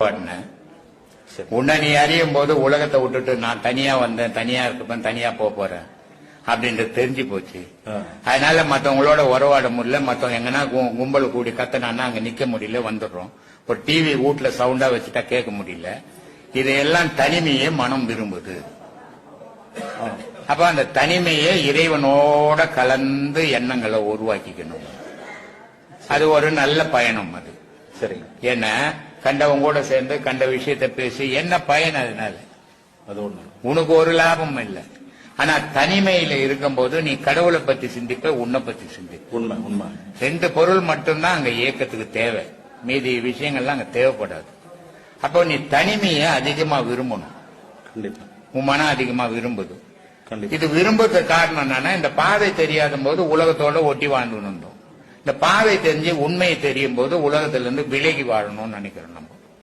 பண்ணேன் உன்னை நீ அறியும் போது உலகத்தை விட்டுட்டு நான் தனியா வந்தேன் தனியா இருக்கப்பேன் தனியா போக போறேன். அப்படின்றது தெரிஞ்சு போச்சு. அதனால மத்தவங்களோட உறவாட முடியல. மத்தவங்க எங்கன்னா கும்பல் கூடி கத்தனான்னா அங்க நிக்க முடியல வந்துடுறோம். ஒரு டிவி வீட்ல சவுண்டா வச்சுட்டா கேட்க முடியல. இதையெல்லாம் தனிமையே மனம் விரும்புது. அப்ப அந்த தனிமையை இறைவனோட கலந்து எண்ணங்களை உருவாக்கிக்கணும். அது ஒரு நல்ல பயணம் அது. சரிங்க ஏன்னா கண்டவங்க கூட சேர்ந்து கண்ட விஷயத்தை பேசி என்ன பயன் அதனால? அது ஒண்ணு. உனக்கு ஒரு லாபம் இல்லை. ஆனா தனிமையில இருக்கும்போது நீ கடவுளை பத்தி சிந்திப்ப உன்னை பத்தி சிந்திப்ப. உண்மை உண்மை. ரெண்டு பொருள் மட்டும்தான் அங்க இயக்கத்துக்கு தேவை. மீதி விஷயங்கள்லாம் அங்க தேவைப்படாது. அப்போ நீ தனிமையை அதிகமா விரும்பணும். கண்டிப்பா. உன் மனம் அதிகமா விரும்புது. இது விரும்புறதுக்கு காரணம் என்னன்னா இந்த பாதை தெரியாத போது உலகத்தோட ஒட்டி வாழ்ந்து இருந்தோம். இந்த பாதை தெரிஞ்சு உண்மையை தெரியும் போது உலகத்திலிருந்து விலகி வாழணும்னு நினைக்கிறோம் நம்ம.